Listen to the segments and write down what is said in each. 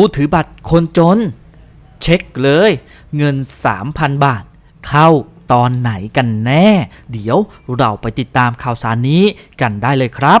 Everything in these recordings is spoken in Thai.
ผู้ถือบัตรคนจน เช็คเลย เงิน 3,000 บาท เข้าตอนไหนกันแน่ เดี๋ยวเราไปติดตามข่าวสารนี้กันได้เลยครับ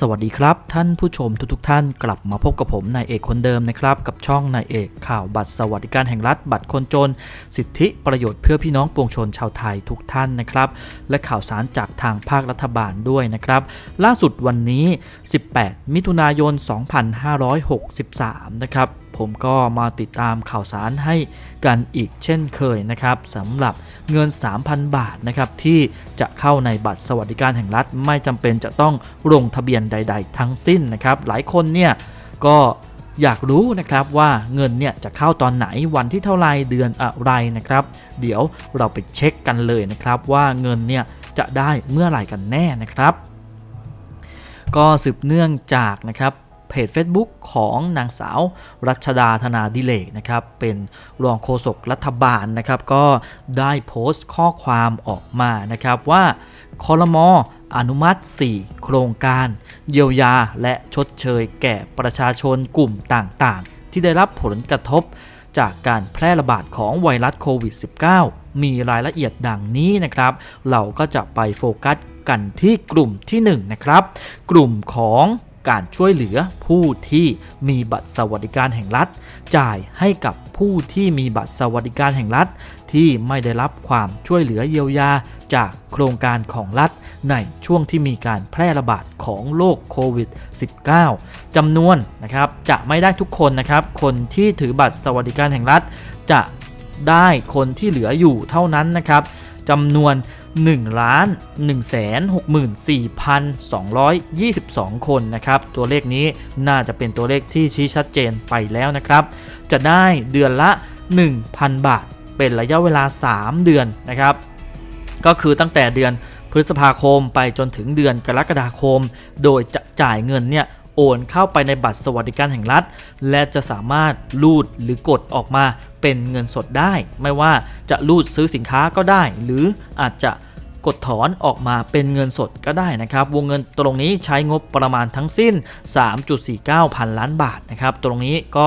สวัสดีครับ ท่านผู้ชมทุกๆทท่านกลับมาพบกับผมนายเอกคนเดิมนะครับ กับช่องนายเอกข่าวบัตรสวัสดิการแห่งรัฐบัตรคนจน สิทธิประโยชน์เพื่อพี่น้องปวงชนชาวไทยทุกท่านนะครับ และข่าวสารจากทางภาครัฐบาลด้วยนะครับ ล่าสุดวันนี้ 18 มิถุนายน 2563 นะครับ ผมก็มาติดตามข่าวสารให้กันอีกเช่นเคยนะครับสำหรับเงิน 3,000 บาทนะครับที่จะเข้าในบัตรสวัสดิการแห่งรัฐ ไม่จำเป็นจะต้องลงทะเบียนใด ๆ ทั้งสิ้นนะครับ หลายคนเนี่ยก็อยากรู้นะครับว่าเงินเนี่ยจะเข้าตอนไหนวันที่เท่าไรเดือนอะไรนะครับ เดี๋ยวเราไปเช็คกันเลยนะครับว่าเงินเนี่ยจะได้เมื่อไหร่กันแน่นะครับ ก็สืบเนื่องจากนะครับ เพจ Facebook ของนางสาวรัชดาธนาดิเลกนะครับเป็นรองโฆษกรัฐบาลนะครับก็ได้โพสต์ข้อความออกมานะครับว่าคอรมออนุมัติ 4 โครงการ เยียวยาและชดเชยแก่ประชาชนกลุ่มต่างๆ ที่ได้รับผลกระทบจากการแพร่ระบาดของไวรัสโควิด -19 มีรายละเอียดดังนี้นะครับ เราก็จะไปโฟกัสกันที่กลุ่มที่ 1 นะครับ กลุ่มของ การช่วยเหลือผู้ที่มีบัตรสวัสดิการแห่งรัฐ จ่ายให้กับผู้ที่มีบัตรสวัสดิการแห่งรัฐ ที่ไม่ได้รับความช่วยเหลือเยียวยาจากโครงการของรัฐ ในช่วงที่มีการแพร่ระบาดของโรคโควิด -19 จำนวนนะครับจะไม่ได้ทุกคนนะครับ คนที่ถือบัตรสวัสดิการแห่งรัฐ จะได้คนที่เหลืออยู่เท่านั้นนะครับ จำนวน1ล้าน1แสน64,222 คนนะครับ ตัวเลขนี้น่าจะเป็นตัวเลขที่ชี้ชัดเจนไปแล้วนะครับ จะได้เดือนละ 1,000 บาท เป็นระยะเวลา 3 เดือนนะครับ ก็คือตั้งแต่เดือนพฤษภาคมไปจนถึงเดือนกรกฎาคม โดยจะจ่ายเงินเนี่ยโอนเข้าไปในบัตรสวัสดิการแห่งรัฐ และจะสามารถรูดหรือกดออกมา เป็นเงินสดได้ ไม่ว่าจะรูดซื้อสินค้าก็ได้ หรืออาจจะกดถอนออกมาเป็นเงินสดก็ได้นะครับ วงเงินตรงนี้ใช้งบประมาณทั้งสิ้น 3.49 พันล้านบาทนะครับ ตรงนี้ก็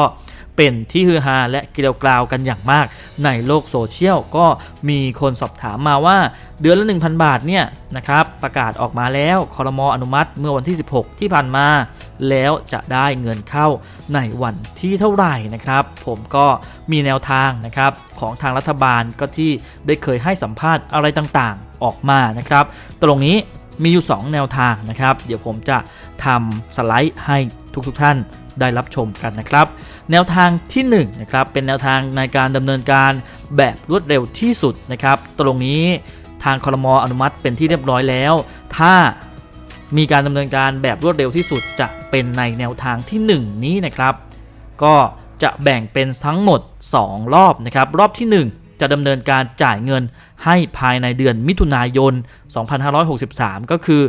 เป็นที่ฮือฮาและเกลียวกราวกันอย่างมาก ในโลกโซเชียลก็มีคนสอบถามมาว่าเดือนละ 1,000 บาทเนี่ยนะครับประกาศออกมาแล้วคอรมออนุมัติเมื่อวันที่ 16 ที่ผ่านมา แล้วจะได้เงินเข้าในวันที่เท่าไหร่นะครับ ผมก็มีแนวทางนะครับของทางรัฐบาลก็ที่ได้เคยให้สัมภาษณ์อะไรต่างๆออกมานะครับ ตรงนี้มีอยู่ 2 แนวทางนะครับ เดี๋ยวผมจะทำสไลด์ให้ ทุกๆทท่านได้รับชมกันนะครับ แนวทางที่1นะครับเป็นแนวทางในการดำเนินการแบบรวดเร็วที่สุดนะครับ ตรงนี้ทางคอรมออนุมัติเป็นที่เรียบร้อยแล้ว ถ้ามีการดำเนินการแบบรวดเร็วที่สุดจะเป็นในแนวทางที่ 1 นี้นะครับ ก็จะแบ่งเป็นทั้งหมด 2 รอบนะครับ รอบที่ 1 จะดำเนินการจ่ายเงินให้ภายในเดือนมิถุนายน 2563 ก็คือ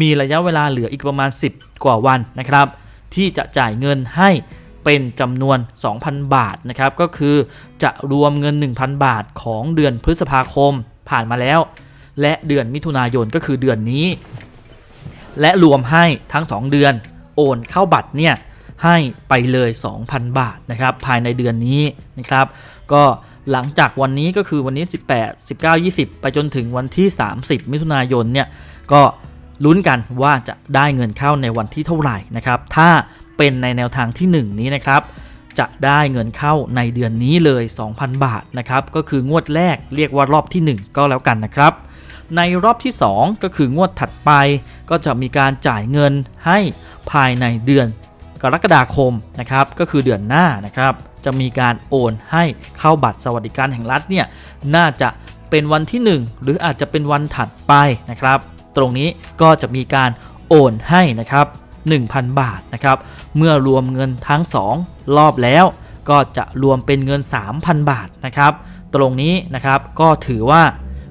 มีระยะเวลาเหลืออีกประมาณ 10 กว่าวันนะครับ ที่จะจ่ายเงินให้เป็นจำนวน 2,000 บาทนะครับ ก็คือจะรวมเงิน 1,000 บาทของเดือนพฤษภาคมผ่านมาแล้ว และเดือนมิถุนายนก็คือเดือนนี้ และรวมให้ทั้ง 2 เดือนโอนเข้าบัตรเนี่ยให้ไปเลย 2,000 บาทนะครับภายในเดือนนี้นะครับ ก็หลังจากวันนี้ก็คือวันนี้ 18 19 20 ไปจนถึงวันที่ 30 มิถุนายนเนี่ยก็ ลุ้นกันว่าจะได้เงินเข้าในวันที่เท่าไหร่นะครับ ถ้าเป็นในแนวทางที่ 1 นี้นะครับจะได้เงินเข้าในเดือนนี้เลย 2,000 บาทนะครับ ก็คืองวดแรกเรียกว่ารอบที่ 1 ก็แล้วกันนะครับ ในรอบที่ 2 ก็คืองวดถัดไป ก็จะมีการจ่ายเงินให้ภายในเดือนกรกฎาคมนะครับ ก็คือเดือนหน้านะครับ จะมีการโอนให้เข้าบัตรสวัสดิการแห่งรัฐเนี่ยน่าจะเป็นวันที่ 1 หรืออาจจะเป็นวันถัดไปนะครับ ตรงนี้ก็จะมีการโอนให้นะครับ 1,000 บาทนะครับ เมื่อรวมเงินทั้ง 2 รอบแล้วก็จะรวมเป็นเงิน 3,000 บาทนะครับ ตรงนี้นะครับก็ถือว่า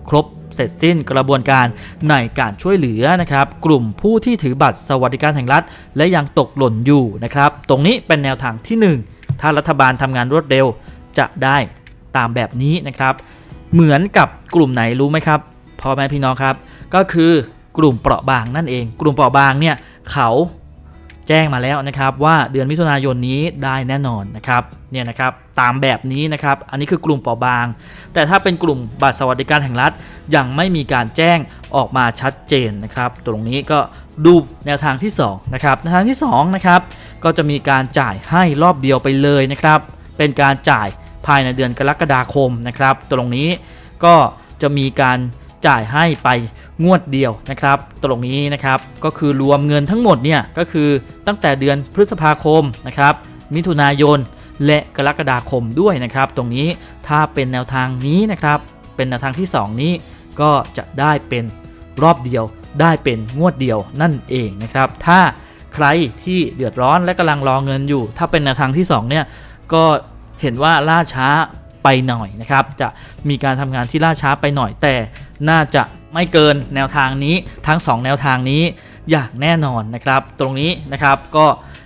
ครบเสร็จสิ้นกระบวนการในการช่วยเหลือนะครับ กลุ่มผู้ที่ถือบัตรสวัสดิการแห่งรัฐ และยังตกหล่นอยู่นะครับ ตรงนี้เป็นแนวทางที่ 1 ถ้ารัฐบาลทำงานรวดเร็วจะได้ตามแบบนี้นะครับ เหมือนกับกลุ่มไหนรู้ไหมครับพ่อแม่พี่น้องครับ ก็คือกลุ่มเปราะบางนั่นเอง กลุ่มเปราะบางเนี่ยเขาแจ้งมาแล้วนะครับว่าเดือนมิถุนายนนี้ได้แน่นอนนะครับเนี่ยนะครับตามแบบนี้นะครับอันนี้คือกลุ่มเปราะบาง แต่ถ้าเป็นกลุ่มบัตรสวัสดิการแห่งรัฐยังไม่มีการแจ้งออกมาชัดเจนนะครับตรงนี้ก็ดูแนวทางที่2นะครับแนวทางที่2นะครับก็จะมีการจ่ายให้รอบเดียวไปเลยนะครับเป็นการจ่ายภายในเดือนกรกฎาคมนะครับตรงนี้ก็จะมีการ จ่ายให้ไปงวดเดียวนะครับ ตรงนี้นะครับก็คือรวมเงินทั้งหมดเนี่ยก็คือตั้งแต่เดือนพฤษภาคมนะครับ มิถุนายนและกรกฎาคมด้วยนะครับ ตรงนี้ถ้าเป็นแนวทางนี้นะครับ เป็นแนวทางที่ 2 นี้ก็จะได้เป็นรอบเดียวได้เป็นงวดเดียวนั่นเองนะครับ ถ้าใครที่เดือดร้อนและกำลังรอเงินอยู่ ถ้าเป็นแนวทางที่2เนี่ยก็เห็นว่าล่าช้า ไปหน่อยนะครับ จะมีการทำงานที่ล่าช้าไปหน่อยแต่น่าจะไม่เกินแนวทางนี้ทั้ง 2 แนวทางนี้อย่างแน่นอนนะครับ ตรงนี้นะครับก็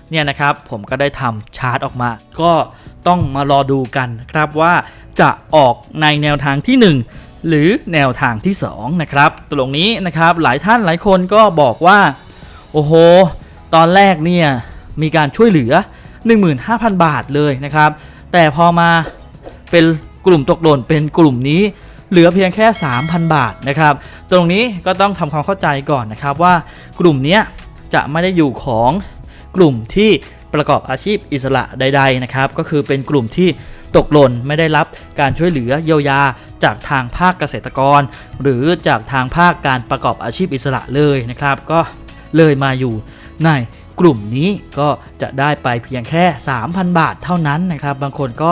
เนี่ยนะครับผมก็ได้ทำชาร์ตออกมา ก็ต้องมารอดูกันนะครับว่าจะออกในแนวทางที่ 1 หรือแนวทางที่ 2 นะครับ ตรงนี้นะครับหลายท่านหลายคนก็บอกว่า โอ้โห ตอนแรกเนี่ยมีการช่วยเหลือ 15,000 บาทเลยนะครับ แต่พอมา เป็นกลุ่มตกหล่นเป็นกลุ่มนี้เหลือเพียงแค่ 3,000 บาทนะครับ ตรงนี้ก็ต้องทำความเข้าใจก่อนนะครับว่ากลุ่มนี้จะไม่ได้อยู่ของกลุ่มที่ประกอบอาชีพอิสระใด ๆนะครับ ก็คือเป็นกลุ่มที่ตกหล่นไม่ได้รับการช่วยเหลือเยียวยาจากทางภาคเกษตรกร หรือจากทางภาคการประกอบอาชีพอิสระเลยนะครับ ก็เลยมาอยู่ใน กลุ่มนี้ก็จะได้ไปเพียงแค่ 3,000 บาทเท่านั้นนะครับ บางคนก็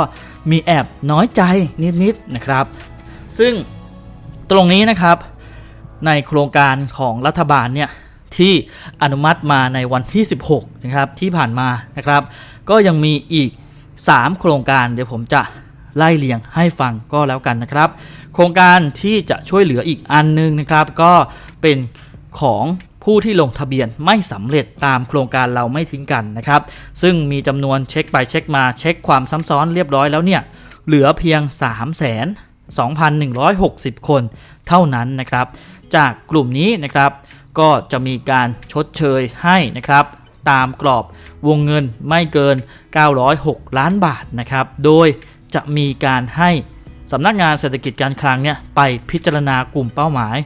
มีแอบน้อยใจนิดๆนะครับ ซึ่งตรงนี้นะครับในโครงการของรัฐบาลเนี่ยที่อนุมัติมาในวันที่ 16 นะครับที่ผ่านมานะครับ ก็ยังมีอีก 3 โครงการเดี๋ยวผมจะไล่เลียงให้ฟังก็แล้วกันนะครับ โครงการที่จะช่วยเหลืออีกอันหนึงนะครับ ก็เป็นของ ผู้ที่ลงทะเบียนไม่สำเร็จตามโครงการเราไม่ทิ้งกันนะครับ ซึ่งมีจำนวนเช็คไปเช็คมาเช็คความซ้ำซ้อนเรียบร้อยแล้วเนี่ย เหลือเพียง3 2 2,160 คนเท่านั้นนะครับ จากกลุ่มนี้นะครับก็จะมีการชดเชยให้นะครับ ตามกรอบวงเงินไม่เกิน 906 ล้านบาทนะครับ โดยจะมีการให้สำนักงานเศรษฐกิจการคลังเนี่ยไปพิจารณากลุ่มเป้าหมาย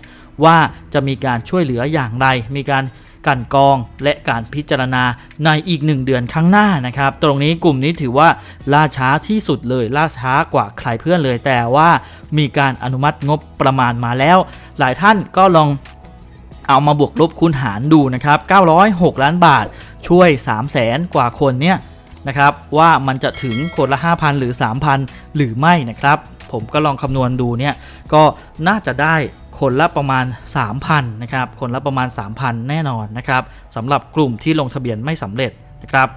ว่าจะมีการช่วยเหลืออย่างไร มีการกันกองและการพิจารณาในอีก 1 เดือนข้างหน้านะครับ ตรงนี้กลุ่มนี้ถือว่าล่าช้าที่สุดเลยล่าช้ากว่าใครเพื่อนเลย แต่ว่ามีการอนุมัติงบประมาณมาแล้ว หลายท่านก็ลองเอามาบวกลบคูณหารดูนะครับ 906 ล้านบาทช่วย 3 0 0แสนกว่าคนเนี่ยนะครับว่ามันจะถึงคนละ 5,000 หรือ 3,000 หรือไม่นะครับ ผมก็ลองคำนวณดูเนี่ยก็น่าจะได้ คนละประมาณ 3,000นะครับคนละประมาณ 3,000 แน่นอนนะครับสำหรับกลุ่มที่ลงทะเบียนไม่สำเร็จนะครับ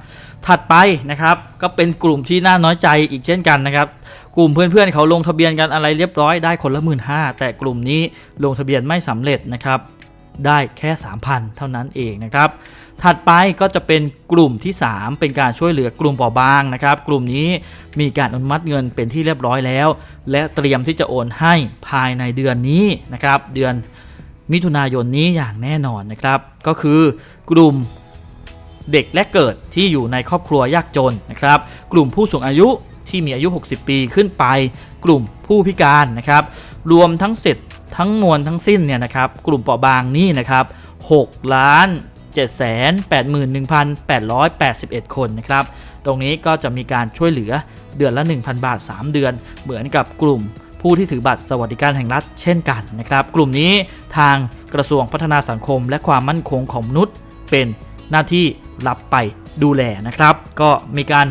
ถัดไปนะครับก็เป็นกลุ่มที่น่าน้อยใจอีกเช่นกันนะครับกลุ่มเพื่อนๆเขาลงทะเบียนกันอะไรเรียบร้อยได้คนละหมื่นห้าแต่กลุ่มนี้ลงทะเบียนไม่สำเร็จนะครับได้แค่ 3,000 เท่านั้นเองนะครับ ถัดไปก็จะเป็นกลุ่มที่ 3 เป็นการช่วยเหลือกลุ่มเปราะบางนะครับ กลุ่มนี้มีการอนุมัติเงินเป็นที่เรียบร้อยแล้ว และเตรียมที่จะโอนให้ภายในเดือนนี้นะครับ เดือนมิถุนายนนี้อย่างแน่นอนนะครับ ก็คือกลุ่มเด็กและเกิดที่อยู่ในครอบครัวยากจนนะครับ กลุ่มผู้สูงอายุที่มีอายุ 60 ปีขึ้นไป กลุ่มผู้พิการนะครับ รวมทั้งเสร็จทั้งมวลทั้งสิ้นเนี่ยนะครับ กลุ่มเปราะบางนี่นะครับ6ล้าน 7 8 1 8 8 1 คนนะครับ ตรงนี้ก็จะมีการช่วยเหลือเดือนละ 1,000 บาท 3 เดือน เหมือนกับกลุ่มผู้ที่ถือบัตรสวัสดิการแห่งรัฐเช่นกันนะครับ กลุ่มนี้ทางกระทรวงพัฒนาสังคม และความมั่นคงของมนุษย์ เป็นหน้าที่รับไปดูแลนะครับ ก็มีการ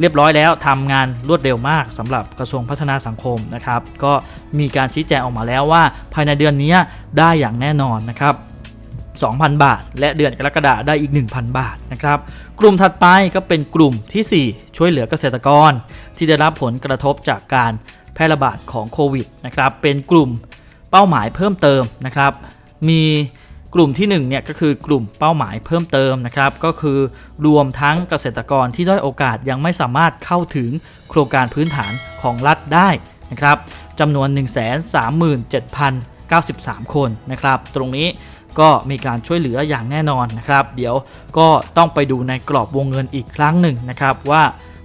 เรียบร้อยแล้วทำงานรวดเร็วมากสำหรับกระทรวงพัฒนาสังคมนะครับ ก็มีการชี้แจงออกมาแล้วว่า ภายในเดือนนี้ได้อย่างแน่นอนนะครับ 2,000 บาท และเดือนกรกฎาได้อีก 1,000 บาทนะครับ กลุ่มถัดไปก็เป็นกลุ่มทีสี่ 4 ช่วยเหลือเกษตรกร ที่ได้รับผลกระทบจากการแพร่ระบาดของโควิดนะครับ เป็นกลุ่มเป้าหมายเพิ่มเติมนะครับ มีกลุ่มที่1เนี่ยก็คือกลุ่มเป้าหมายเพิ่มเติมนะครับ ก็คือรวมทั้งเกษตรกรที่ด้อยโอกาสยังไม่สามารถเข้าถึงโครงการพื้นฐานของรัฐได้นะครับจำนวน 93 คนนะครับ ตรงนี้ก็มีการช่วยเหลืออย่างแน่นอนนะครับ เดี๋ยวก็ต้องไปดูในกรอบวงเงินอีกครั้งหนึ่งนะครับ ว่า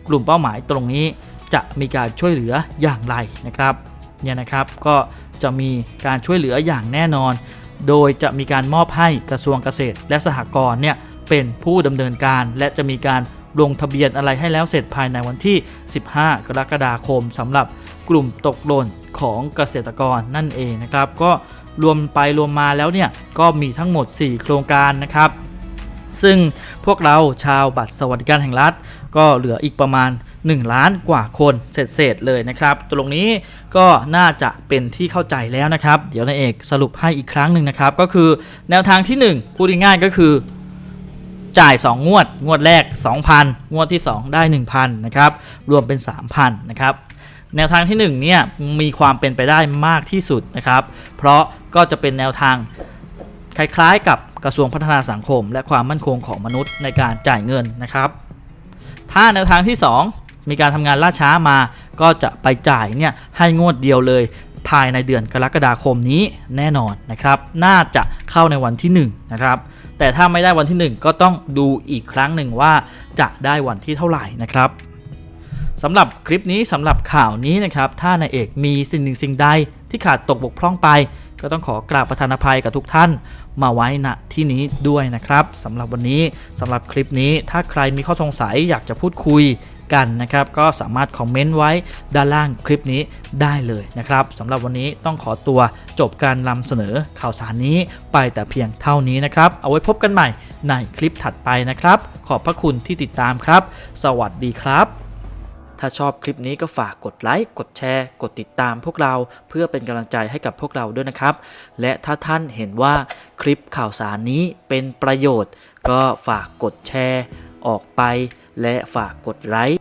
กลุ่มเป้าหมายตรงนี้จะมีการช่วยเหลืออย่างไรนะครับเนี่ยนะครับก็จะมีการช่วยเหลืออย่างแน่นอน โดยจะมีการมอบให้กระทรวงเกษตรและสหกรณ์เนี่ยเป็นผู้ดำเนินการและจะมีการ ลงทะเบียนอะไรให้แล้วเสร็จภายในวันที่ 15 กรกฎาคมสำหรับกลุ่มตกหล่นของเกษตรกรนั่นเองนะครับ ก็รวมไปรวมมาแล้วเนี่ยก็มีทั้งหมด 4 โครงการนะครับ ซึ่งพวกเราชาวบัตรสวัสดิการแห่งรัฐ ก็เหลืออีกประมาณ 1 ล้านกว่าคนเศษๆเลยนะครับ ตรงนี้ก็น่าจะเป็นที่เข้าใจแล้วนะครับ เดี๋ยวนายเอกสรุปให้อีกครั้งหนึ่งนะครับ ก็คือแนวทางที่ 1 พูดง่ายๆก็คือจ่าย 2 งวด งวดแรก 2,000 งวดที่ 2 ได้ 1,000 นะครับ รวมเป็น 3,000 นะครับแนวทางที่1เนี่ยมีความเป็นไปได้มากที่สุดนะครับ เพราะก็จะเป็นแนวทางคล้ายๆ กับกระทรวงพัฒนาสังคม และความมั่นคงของมนุษย์ในการจ่ายเงินนะครับ ถ้าแนวทางที่ 2 มีการทำงานล่าช้ามา ก็จะไปจ่ายเนี่ยให้งวดเดียวเลยภายในเดือนกรกฎาคมนี้แน่นอนนะครับ น่าจะเข้าในวันที่ 1 นะครับ แต่ถ้าไม่ได้วันที่ 1 ก็ต้องดูอีกครั้งหนึ่งว่าจะได้วันที่เท่าไหร่นะครับสำหรับคลิปนี้สำหรับข่าวนี้นะครับ ถ้านายเอกมีสิ่งหนึ่งสิ่งใดที่ขาดตกบกพร่องไป ก็ต้องขอกราบประธานอภัยกับทุกท่านมาไว้ณที่นี้ด้วยนะครับสำหรับวันนี้สำหรับคลิปนี้ถ้าใครมีข้อสงสัยอยากจะพูดคุย กันนะครับ ก็สามารถคอมเมนต์ไว้ด้านล่างคลิปนี้ได้เลยนะครับสำหรับวันนี้ต้องขอตัวจบการนำเสนอข่าวสารนี้ไปแต่เพียงเท่านี้นะครับ เอาไว้พบกันใหม่ในคลิปถัดไปนะครับ ขอบพระคุณที่ติดตามครับ สวัสดีครับ ถ้าชอบคลิปนี้ก็ฝากกดไลค์ กดแชร์ กดติดตามพวกเราเพื่อเป็นกำลังใจให้กับพวกเราด้วยนะครับ และถ้าท่านเห็นว่าคลิปข่าวสารนี้เป็นประโยชน์ ก็ฝากกดแชร์ออกไป และฝากกดไลค์